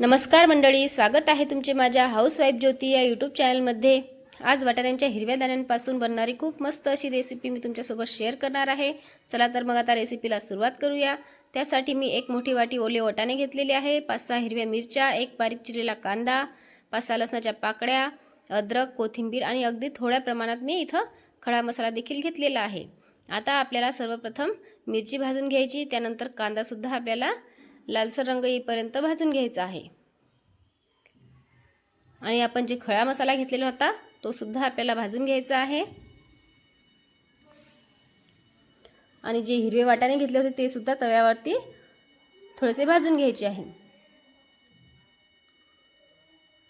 नमस्कार मंडळी स्वागत आहे तुमचे माझ्या हाऊसवाईफ ज्योती या यूट्यूब चॅनलमध्ये आज वाटाण्यांच्या हिरव्या दाण्यांपासून बनणारी खूप मस्त अशी रेसिपी मी तुमच्यासोबत शेअर करणार आहे. चला तर मग आता रेसिपीला सुरुवात करूया. त्यासाठी मी एक मोठी वाटी ओले वाटाणे घेतलेले आहे पाच सहा हिरव्या मिरच्या एक बारीक चिरलेला कांदा पाच सहा लसणाच्या पाकळ्या अद्रक कोथिंबीर आणि अगदी थोड्या प्रमाणात मी इथं खडा मसाला देखील घेतलेला आहे. आता आपल्याला सर्वप्रथम मिरची भाजून घ्यायची त्यानंतर कांदासुद्धा आपल्याला लालसर रंग येईपर्यंत भाजून घ्यायचा आहे. आणि आपण जे खळा मसाला घेतलेला होता तो सुद्धा आपल्याला भाजून घ्यायचा आहे. आणि जे हिरवे वाटाणे घेतले होते ते सुद्धा तव्यावरती थोडेसे भाजून घ्यायचे आहे.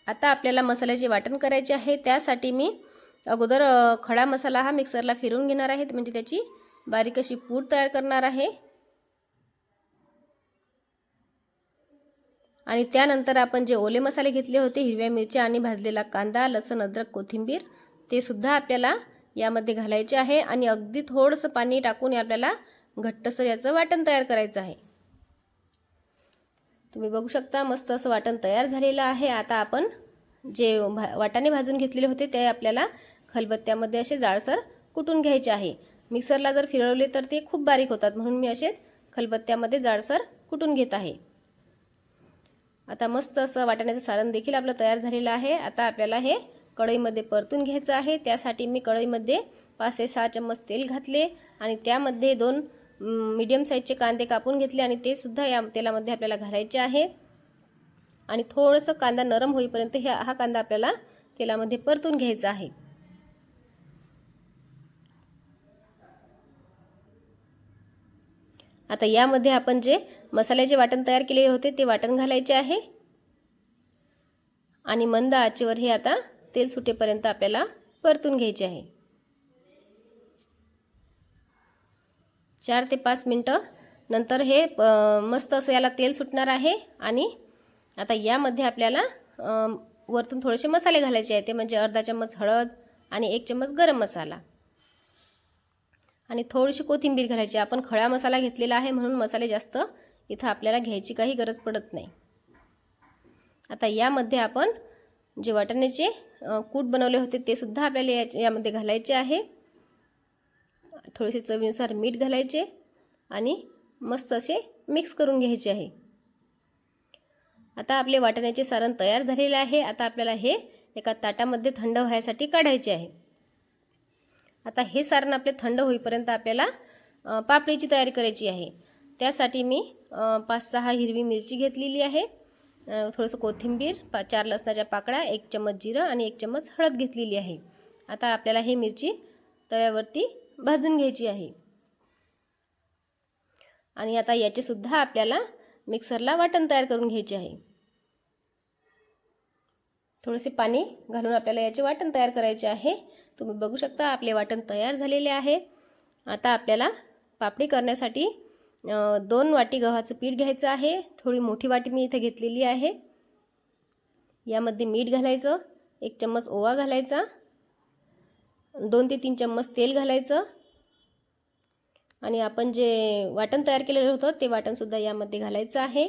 आता आपल्याला मसाल्याचे वाटण करायचे आहे त्यासाठी मी अगोदर खडा मसाला हा मिक्सरला फिरून घेणार आहे. म्हणजे त्याची बारीक अशी पूड तयार करणार आहे. आणि त्यानंतर आपण जे ओले मसाले घेतले होते हिरव्या मिरच्या आणि भाजलेला कांदा लसण अद्रक कोथिंबीर ते सुद्धा आपल्याला यामध्ये घालायचे आहे आणि अगदी थोडंसं पाणी टाकून आपल्याला घट्टसर याचं वाटण तयार करायचं आहे. तुम्ही बघू शकता मस्त असं वाटण तयार झालेलं आहे. आता आपण जे भा वाटाणे भाजून घेतलेले होते ते आपल्याला खलबत्त्यामध्ये असे जाळसर कुटून घ्यायचे आहे. मिक्सरला जर फिरवले तर ते खूप बारीक होतात म्हणून मी असेच खलबत्त्यामध्ये जाडसर कुटून घेत आहे. आता मस्त असं वाटाण्याचं सारण देखील आपलं तयार झालेलं आहे. आता आपल्याला हे कढईमध्ये परतून घ्यायचं आहे. त्यासाठी मी कढईमध्ये पाच ते सहा चम्मच तेल घातले आणि त्यामध्ये दोन मीडियम साईजचे कांदे कापून घेतले आणि ते सुद्धा या तेलामध्ये आपल्याला घालायचे आहे. आणि थोडंसं कांदा नरम होईपर्यंत हे हा कांदा आपल्याला तेलामध्ये परतून घ्यायचा आहे. आता यामध्ये आपण जे मसाल्याचे वाटण तयार केलेले होते ते वाटण घालायचे आहे. आणि मंद आचेवर हे आता तेल सुटेपर्यंत आपल्याला परतून घ्यायचे आहे. चार ते पाच मिनटं नंतर हे मस्त असं याला तेल सुटणार आहे. आणि आता यामध्ये आपल्याला वरतून थोडेसे मसाले घालायचे आहे. ते म्हणजे अर्धा चम्मच हळद आणि एक चम्मच गरम मसाला. आणि थोडीशी कोथिंबीर घालायची. आपण खळा मसाला घेतलेला आहे म्हणून मसाले जास्त इथं आपल्याला घ्यायची काही गरज पडत नाही. आता यामध्ये आपण जे वाटाण्याचे कूट बनवले होते ते सुद्धा आपल्याला या यामध्ये घालायचे आहे. थोडेसे चवीनुसार मीठ घालायचे आणि मस्त असे मिक्स करून घ्यायचे आहे. आता आपले वाटाण्याचे सारण तयार झालेले आहे. आता आपल्याला हे एका ताटामध्ये थंड व्हायसाठी काढायचे आहे. आता हे सारण आपले थंड होईपर्यंत आपल्याला पापडीची तयारी करायची आहे. त्यासाठी मी पाच सहा हिरवी मिरची घेतलेली आहे. थोडंसं कोथिंबीर पा चार लसणाच्या पाकळ्या एक चम्मच जिरं आणि एक चम्मच हळद घेतलेली आहे. आता आपल्याला ही मिरची तव्यावरती भाजून घ्यायची आहे. आणि आता याचेसुद्धा आपल्याला मिक्सरला वाटण तयार करून घ्यायचे आहे. थोडेसे पाणी घालून आपल्याला याचे वाटण तयार करायचे आहे. तुम्ही बघू शकता आपले वाटण तयार झालेले आहे. आता आपल्याला पापडी करण्यासाठी दोन वाटी गव्हाचं पीठ घ्यायचं आहे. थोडी मोठी वाटी मी इथे घेतलेली आहे. यामध्ये मीठ घालायचं एक चम्मच ओवा घालायचा दोन ते तीन चम्मच तेल घालायचं. आणि आपण जे वाटण तयार केलेलं होतं ते वाटणसुद्धा यामध्ये घालायचं आहे.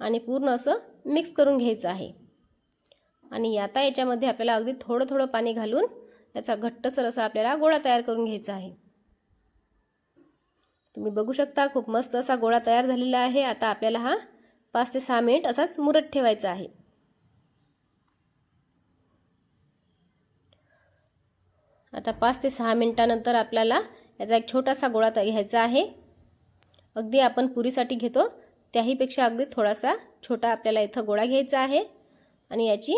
आणि पूर्ण असं मिक्स करून घ्यायचं आहे. आणि आता याच्यामध्ये आपल्याला अगदी थोडं थोडं पाणी घालून याचा घट्टसर असा आपल्याला गोळा तयार करून घ्यायचा आहे. तुम्ही बघू शकता खूप मस्त असा गोळा तयार झालेला आहे. आता आपल्याला हा पाच ते सहा मिनिट असाच मुरत ठेवायचा आहे. आता पाच ते सहा मिनिटानंतर आपल्याला याचा एक छोटासा गोळा घ्यायचा आहे. अगदी आपण पुरीसाठी घेतो त्याहीपेक्षा अगदी थोडासा छोटा आपल्याला इथं गोळा घ्यायचा आहे. आणि याची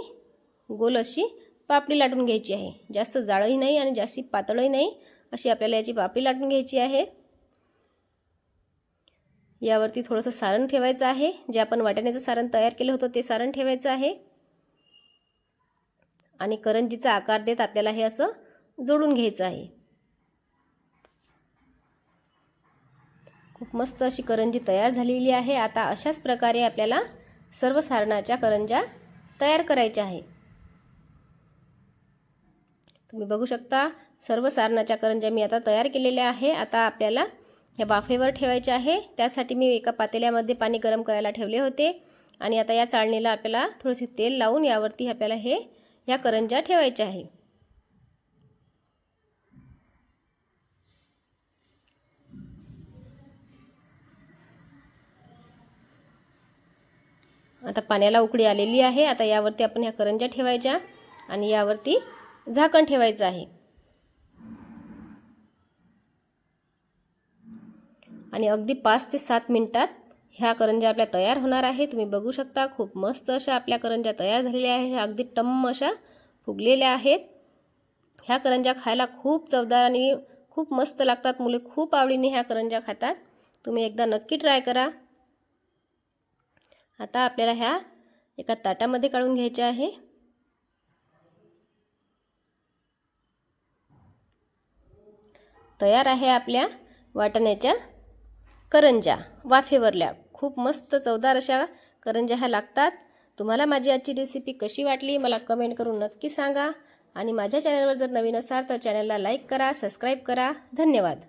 गोल अशी पापडी लाटून घ्यायची आहे. जास्त जाळही नाही आणि जास्त पातळही नाही अशी आपल्याला याची पापडी लाटून घ्यायची आहे. यावरती थोडंसं सारण ठेवायचं आहे. जे आपण वाटाण्याचं सारण तयार केलं होतं ते सारण ठेवायचं आहे. आणि करंजीचा आकार देत आपल्याला हे असं जोडून घ्यायचं आहे. खूप मस्त अशी करंजी तयार झालेली आहे. आता अशाच प्रकारे आपल्याला सर्व सारणाच्या करंजा तयार करायच्या आहे. तुम्ही बघू शकता सर्व सारणाच्या करंज्या मी आता तयार केलेल्या आहे. आता आपल्याला ह्या बाफेवर ठेवायच्या आहे. त्यासाठी मी एका पातेल्यामध्ये पाणी गरम करायला ठेवले होते. आणि आता या चाळणीला आपल्याला थोडेसे तेल लावून यावरती आपल्याला हे ह्या करंज्या ठेवायच्या आहे. आता पाण्याला उकळी आलेली आहे. आता यावरती आपण ह्या करंज्या ठेवायच्या आणि यावरती झाकण ठेवायचं आहे. आणि अगदी पाच ते सात मिनटात ह्या करंज्या आपल्या तयार होणार आहे तुम्ही बघू शकता खूप मस्त अशा आपल्या करंज्या तयार झालेल्या आहेत. ह्या अगदी टम्म अशा फुगलेल्या आहेत. ह्या करंज्या खायला खूप चवदार आणि खूप मस्त लागतात. मुले खूप आवडीने ह्या करंज्या खातात. तुम्ही एकदा नक्की ट्राय करा. आता आपल्याला ह्या एका ताटामध्ये काढून घ्यायच्या आहे. तयार आहे आपल्या वाटण्याच्या करंज्या वाफेवरल्या. खूप मस्त चवदार अशा करंज्या ह्या लागतात. तुम्हाला माझी आजची रेसिपी कशी वाटली मला कमेंट करून नक्की सांगा. आणि माझ्या चॅनलवर जर नवीन असाल तर चॅनलला लाईक करा सबस्क्राईब करा. धन्यवाद.